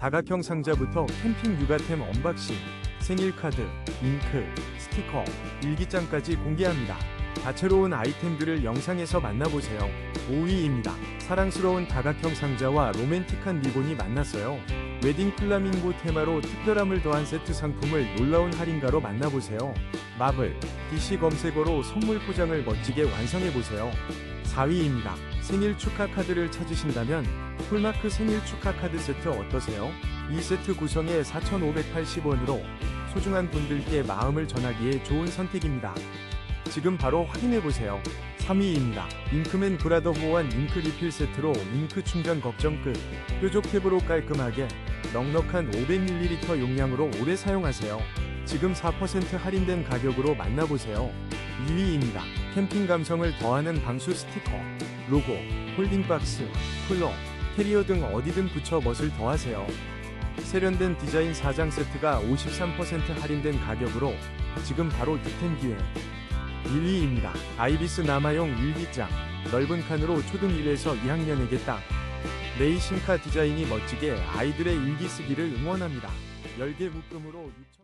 다각형 상자부터 캠핑 육아템 언박싱, 생일 카드, 잉크, 스티커, 일기장까지 공개합니다. 다채로운 아이템들을 영상에서 만나보세요. 5위입니다. 사랑스러운 다각형 상자와 로맨틱한 리본이 만났어요. 웨딩 플라밍고 테마로 특별함을 더한 세트 상품을 놀라운 할인가로 만나보세요. 마블, DC 검색어로 선물 포장을 멋지게 완성해보세요. 4위입니다. 생일 축하 카드를 찾으신다면 폴마크 생일 축하 카드 세트 어떠세요? 이 세트 구성에 4,580원으로 소중한 분들께 마음을 전하기에 좋은 선택입니다. 지금 바로 확인해보세요. 3위입니다. 잉크맨 브라더 호환 잉크 리필 세트로 잉크 충전 걱정 끝. 뾰족 탭으로 깔끔하게 넉넉한 500ml 용량으로 오래 사용하세요. 지금 4% 할인된 가격으로 만나보세요. 2위입니다. 캠핑 감성을 더하는 방수 스티커, 로고, 홀딩박스, 쿨러, 캐리어 등 어디든 붙여 멋을 더하세요. 세련된 디자인 4장 세트가 53% 할인된 가격으로 지금 지금 득템 기회. 1위입니다. 아이비스 남아용 일기장. 넓은 칸으로 초등 1에서 2학년에게 딱. 레이싱카 디자인이 멋지게 아이들의 일기 쓰기를 응원합니다. 10개 묶음으로 6천...